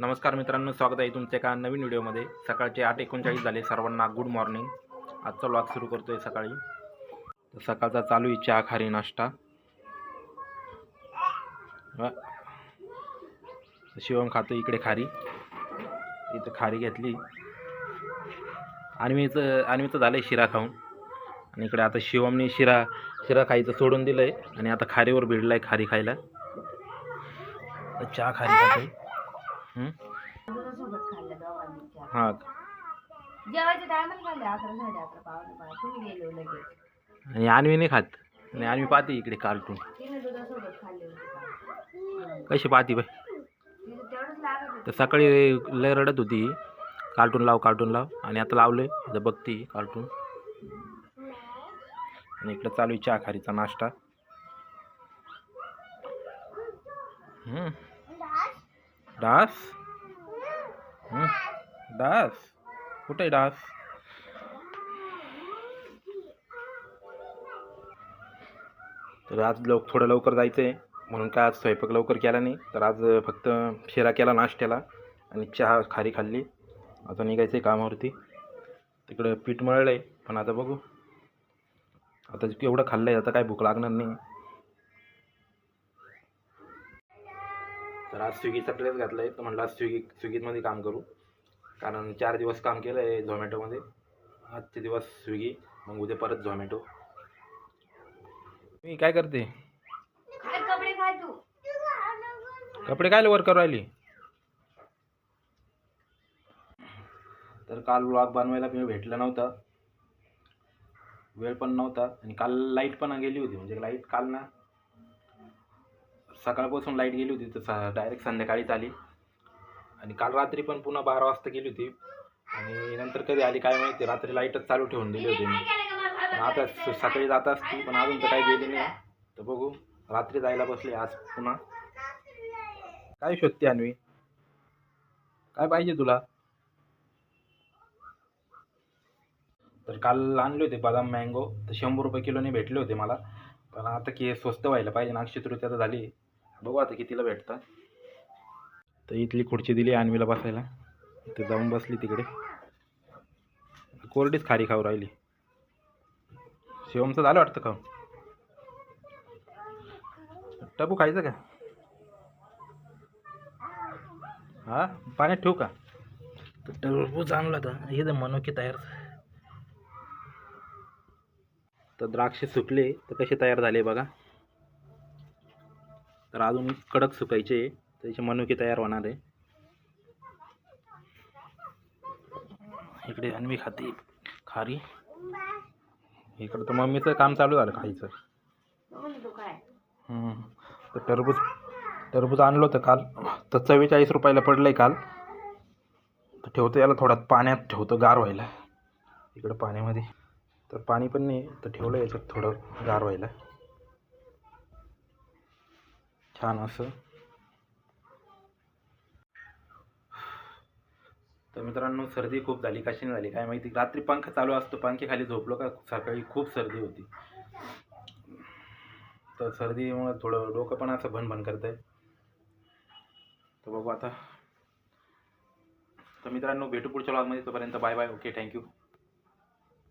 नमस्कार मित्रांनो स्वागत आहे तुमच्या एका नवीन व्हिडिओमध्ये. सकाळचे आठ एकोणचाळीस झाले सर्वांना गुड मॉर्निंग आजचा व्लॉग सुरू करतोय सकाळी. तर सकाळचा चालू आहे चहा खारी नाश्ता शिवम खातो इकडे खारी. इथं खारी घेतली. आणवीचं आणवीचं झालं आहे शिरा खाऊन. आणि इकडे आता शिवमने शिरा शिरा खायचं सोडून दिलं आहे आणि आता खारीवर भिडलं आहे खारी खायला. तर चहा खारी खातोय. हं? दुधासोबत खाल्लं दोघांनी चहा. हां जेवायच्या टायमाला खाल्ले अकरा साडे अकरा पावणे बारा तुम्ही गेलो लगेच. आणि आणवी नाही खात. आणि आणवी पाहते इकडे कार्टून. तिने दुधासोबत खाल्ले होते कशी पाहते बाई? तिला तेवढंच लागत होतं. तर सकाळी लय रडत होती. कार्टून लाव कार्टून लाव. आणि आता लावले आता बघती कार्टून. आणि इकडं चालू आहे चहा खारीचा नाश्ता. हं. डास डास कुठे आहे डास तर आज लोक थोडं लवकर जायचं आहे म्हणून काय आज स्वयंपाक लवकर केला नाही. तर आज फक्त शिरा केला नाश्त्याला. आणि चहा खारी खाल्ली. आता निघायचं आहे कामावरती. तिकडं पीठ मळलं आहे पण आता बघू. आता एवढं खाल्लं आहे आता काय भूक लागणार नाही. तर आज स्विगीचा ड्रेस घातला आहे तर म्हणलं आज स्विगी स्विगीमध्ये काम करू. कारण चार दिवस काम केलं आहे झोमॅटोमध्ये. आजचे दिवस स्विगी मग उद्या परत झोमॅटो. मी काय करते? कपडे काय तू. कपडे काय वर करू राहिली? तर काल व्लॉग बनवायला मी भेटलं नव्हतं. वेळ पण नव्हता. आणि काल लाइट पण गेली होती. म्हणजे लाइट काल ना सकाळपासून लाइट गेली होती तर डायरेक्ट संध्याकाळीच आली. आणि काल रात्री पण पुन्हा बारा वाजता गेली होती. आणि नंतर कधी आली काय माहिती रात्री लाईटच चालू ठेवून दिली होती मी. आता स- सकाळी जात असती पण अजून तर काही गेली नाही. तर बघू रात्री जायला बसली आज पुन्हा. काय शोधते अन्वी? काय पाहिजे तुला? तर काल आणले होते बदाम मँगो तर शंभर रुपये किलोने भेटले होते मला. पण आता की स्वस्त व्हायला पाहिजे नागशे तृतीय आता झाली. बघू आता कितीला भेटतं. तर इथली खुर्ची दिली अन्वीला बसायला. ते जाऊन बसली तिकडे. कोरडीच खारी खाऊ राहिली. शिवमचं झालं वाटतं खाऊन टबू खायचं का? हा? पाण्यात ठेवू का? तर टरबूज आणला होता. हे तर मनोकी तयार तर द्राक्ष सुकले. तर कसे तयार झाले बघा. तर अजून कडक सुकायचे त्याचे मनुके तयार होणार आहे. इकडे अन्वी खाते खारी. इकडं तर मम्मीचं काम चालू झालं खायचं. तर टरबूज टरबूज आणलं होतं काल. तर चव्वेचाळीस रुपयाला पडलं आहे काल. तर ठेवतो याला थोडा पाण्यात ठेवतो गार व्हायला. इकडं पाण्यामध्ये. तर पाणी पण नाही तर ठेवलं याच्यात थोडं गार व्हायला. छान असं. तर मित्रांनो सर्दी खूप झाली कशाने झाली काय माहिती? रात्री पंखा चालू असतो पंखेखाली झोपलो का सकाळी खूप सर्दी होती. तर सर्दीमुळे थोडं डोकं पण असं भनभन करत आहे तर बघू आता. तर मित्रांनो भेटू पुढच्या व्लॉगमध्ये तोपर्यंत बाय बाय ओके थँक्यू.